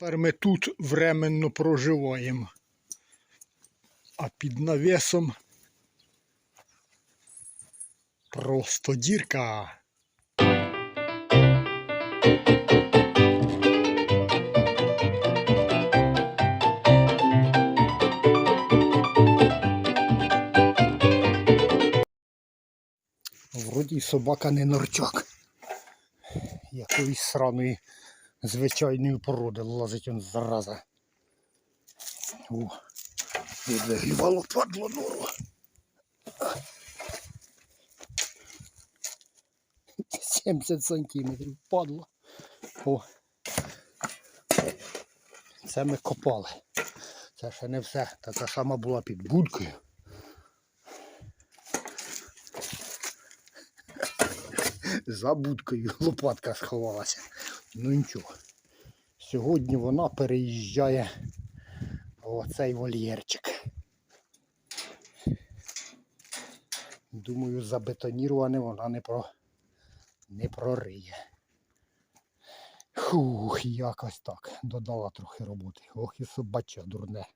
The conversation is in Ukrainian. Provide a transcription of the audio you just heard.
Тепер ми тут временно проживаємо. А під навісом просто дірка. Вроді собака не норчак. Якоїсь сраної звичайної породи лазить он зараза. О, відвигрівало падло нору. Сімдесят сантиметрів падло. О. Це ми копали. Це ще не все. Така сама була під будкою. За будкою лопатка сховалася. Ну нічого. Сьогодні вона переїжджає оцей вольєрчик. Думаю, забетоніроване вона не, про... не прориє. Фух, якось так. Додала трохи роботи. Ох і собача дурне.